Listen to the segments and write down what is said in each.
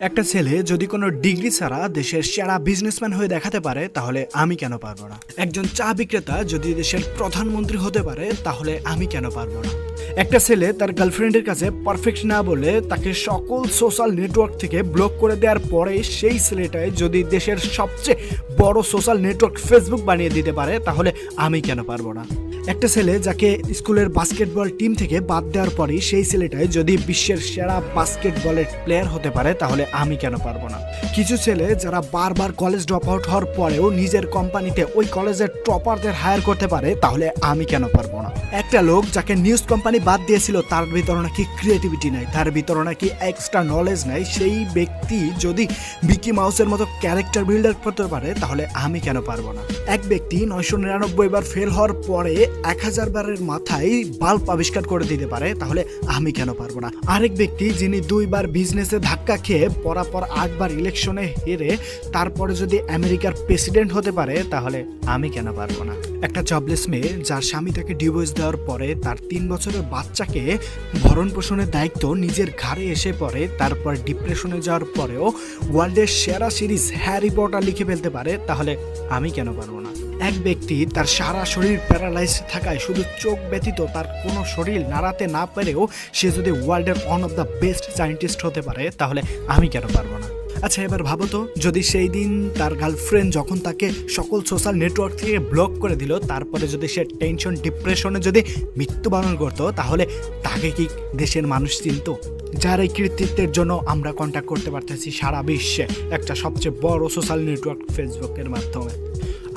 একটা ছেলে যদি কোনো ডিগ্রি ছাড়া দেশের সেরা বিজনেসম্যান হয়ে দেখাতে পারে, তাহলে আমি কেন পারব না? একজন চা বিক্রেতা যদি দেশের প্রধানমন্ত্রী হতে পারে, তাহলে আমি কেন পারব না? একটা ছেলে তার গার্লফ্রেন্ডের কাছে পারফেক্ট না বলে তাকে সকল সোশ্যাল নেটওয়ার্ক থেকে ব্লক করে দেওয়ার পরে সেই ছেলেটাই যদি দেশের সবচেয়ে বড় সোশ্যাল নেটওয়ার্ক ফেসবুক বানিয়ে দিতে পারে, তাহলে আমি কেন পারব না? একটা ছেলে যাকে স্কুলের বাস্কেটবল টিম থেকে বাদ দেওয়ার পরেই সেই ছেলেটাই যদি বিশ্বের সেরা বাস্কেটবলের প্লেয়ার হতে পারে, তাহলে আমি কেন পারব না? কিছু ছেলে যারা বারবার কলেজ ড্রপ আউট হওয়ার পরেও নিজের কোম্পানিতে ওই কলেজের টপারদের হায়ার করতে পারে, তাহলে আমি কেন পারব না? একটা লোক যাকে নিউজ কোম্পানি বাদ দিয়েছিল, তার ভিতরে নাকি ক্রিয়েটিভিটি নাই, তার ভিতরে নাকি এক্সট্রা নলেজ নাই। সেই ব্যক্তি যদি বিকি মাউসের মতো ক্যারেক্টার বিল্ডার করতে পারে, তাহলে আমি কেন পারব না? এক ব্যক্তি নয়শো নিরানব্বই বার ফেল হওয়ার পরে এক হাজার বারের মাথায় বাল্ব আবিষ্কার করে দিতে পারে, তাহলে আমি কেন পারব না? আরেক ব্যক্তি যিনি দুইবার বিজনেসে ধাক্কা খেয়ে পরাপর আটবার ইলেকশনে হেরে তারপরে যদি আমেরিকার প্রেসিডেন্ট হতে পারে, তাহলে আমি কেন পারব না? একটা জবলেস মেয়ে যার স্বামী তাকে ডিভোর্স দেওয়ার পরে তার তিন বছরের বাচ্চাকে ভরণ পোষণের দায়িত্ব নিজের ঘাড়ে এসে পড়ে, তারপর ডিপ্রেশনে যাওয়ার পরেও ওয়ার্ল্ডের সেরা সিরিজ হ্যারি পটার লিখে ফেলতে পারে, তাহলে আমি কেন পারব না? এক ব্যক্তি তার সারা শরীর প্যারালাইজ থাকায় শুধু চোখ ব্যতীত তার কোনো শরীর নাড়াতে না পেরেও সে যদি ওয়ার্ল্ডের one of the best scientist হতে পারে, তাহলে আমি কেন পারব না? আচ্ছা এবার ভাবো তো, যদি সেই দিন তার গার্লফ্রেন্ড যখন তাকে সকল সোশ্যাল নেটওয়ার্ক থেকে ব্লক করে দিল, তারপরে যদি সে টেনশন ডিপ্রেশনে যদি মৃত্যুবরণ করতো, তাহলে তাকে কি দেশের মানুষ চিনত? যার এই কৃতিত্বের জন্য আমরা কন্ট্যাক্ট করতে পারতেছি সারা বিশ্বে একটা সবচেয়ে বড় সোশ্যাল নেটওয়ার্ক ফেসবুকের মাধ্যমে।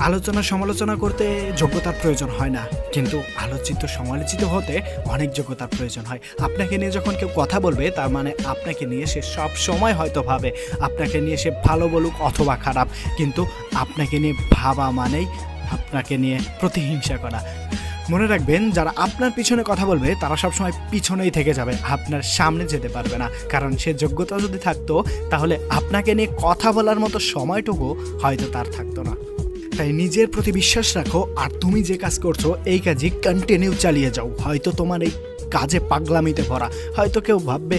আলোচনা সমালোচনা করতে যোগ্যতার প্রয়োজন হয় না। কিন্তু আলোচিত সমালোচিত হতে অনেক যোগ্যতার প্রয়োজন হয়। আপনাকে নিয়ে যখন কেউ কথা বলবে, তার মানে আপনাকে নিয়ে সে সব সময় হয়তো ভাবে। আপনাকে নিয়ে সে ভালো বলুক অথবা খারাপ। কিন্তু আপনাকে নিয়ে ভাবা মানেই আপনাকে নিয়ে প্রতিহিংসা করা। মনে রাখবেন, যারা আপনার পিছনে কথা বলবে, তারা সবসময় পিছনেই থেকে যাবে। আপনার সামনে যেতে পারবে না। কারণ সে যোগ্যতা যদি থাকতো, তাহলে আপনাকে নিয়ে কথা বলার মতো সময়টুকু হয়তো তার থাকতো না। তাই নিজের প্রতি বিশ্বাস রাখো আর তুমি যে কাজ করছ, এই কাজই কন্টিনিউ চালিয়ে যাও। হয়তো তোমার এই কাজে পাগলামিতে ভরা। হয়তো কেউ ভাববে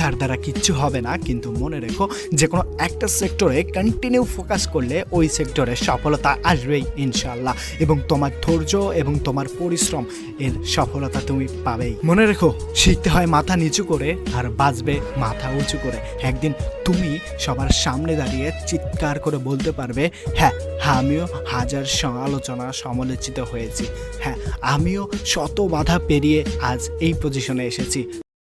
তার দ্বারা কিচ্ছু হবে না। কিন্তু মনে রেখো যে কোনো একটা সেক্টরে কন্টিনিউ ফোকাস করলে ওই সেক্টরে সফলতা আসবেই ইনশাল্লাহ এবং তোমার ধৈর্য এবং তোমার পরিশ্রম এর সফলতা তুমি পাবেই। মনে রেখো, শিখতে হয় মাথা নিচু করে আর বাঁচবে মাথা উঁচু করে। একদিন তুমি সবার সামনে দাঁড়িয়ে চিৎকার করে বলতে পারবে হ্যাঁ আমিও হাজার সমালোচনা সমালোচিত হয়েছি। হ্যাঁ আমিও শত বাধা পেরিয়ে আজ এই পজিশনে এসেছি।